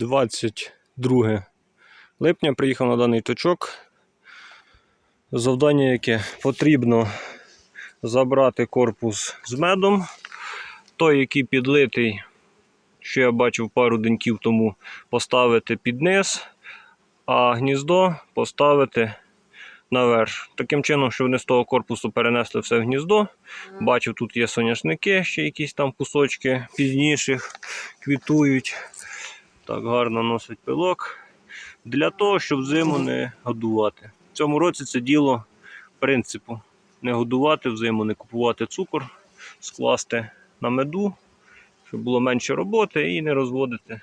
22 липня приїхав на даний точок. Завдання яке потрібно забрати корпус з медом. Той, який підлитий, що я бачив пару деньків тому, поставити під низ, а гніздо поставити наверх. Таким чином, щоб вони з того корпусу перенесли все в гніздо. Бачив, тут є соняшники, ще якісь там кусочки пізніших квітують. Так гарно носить пилок. Для того, щоб зиму не годувати. В цьому році це діло принципу. Не годувати взиму, не купувати цукор, скласти на меду, щоб було менше роботи і не розводити.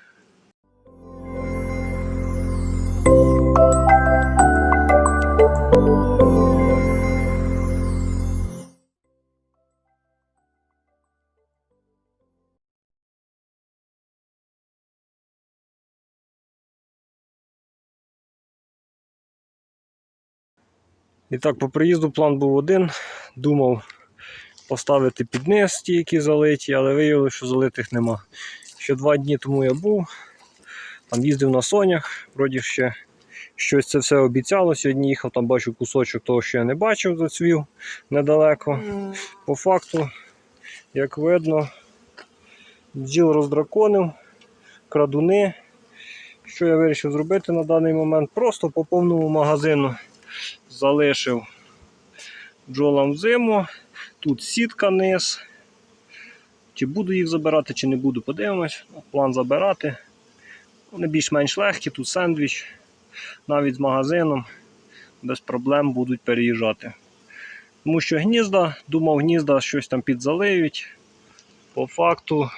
І так, по приїзду план був один. Думав поставити під низ ті, які залиті, але виявилося, що залитих нема. Ще два дні тому я був, там їздив на сонях, вроді ще щось це все обіцяло. Сьогодні їхав, там бачу кусочок того, що я не бачив, зацвів недалеко. По факту, як видно, бджіл роздраконив, крадуни. Що я вирішив зробити на даний момент? Просто по повному магазину залишив бджолам зиму. Тут сітка низ. Чи буду їх забирати, чи не буду, подивимось. Ну, План забирати. Вони більш-менш легкі, тут сендвіч. Навіть з магазином без проблем будуть переїжджати. Тому що гнізда, думав, гнізда щось там підзалиють. По факту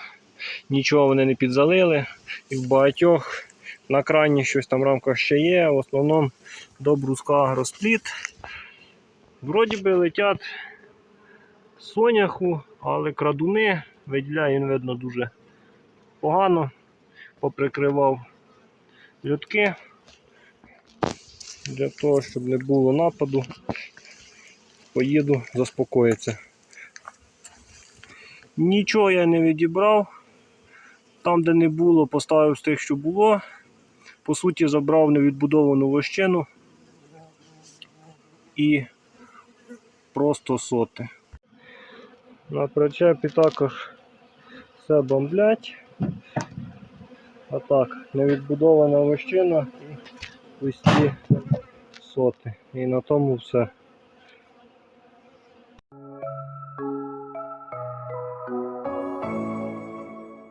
нічого вони не підзалили. І в багатьох на крайні щось там в рамках ще є. В основному до бруска розпліт. Вроді би летять соняху, але крадуни виділяє він видно дуже погано. Поприкривав льотки для того, щоб не було нападу. Поїду заспокоїться. Нічого я не відібрав. Там, де не було, поставив з тих, що було по суті, забрав невідбудовану вощину і просто соти. На причепі також все бомблять. А так, невідбудована вощина і пусті соти. І на тому все.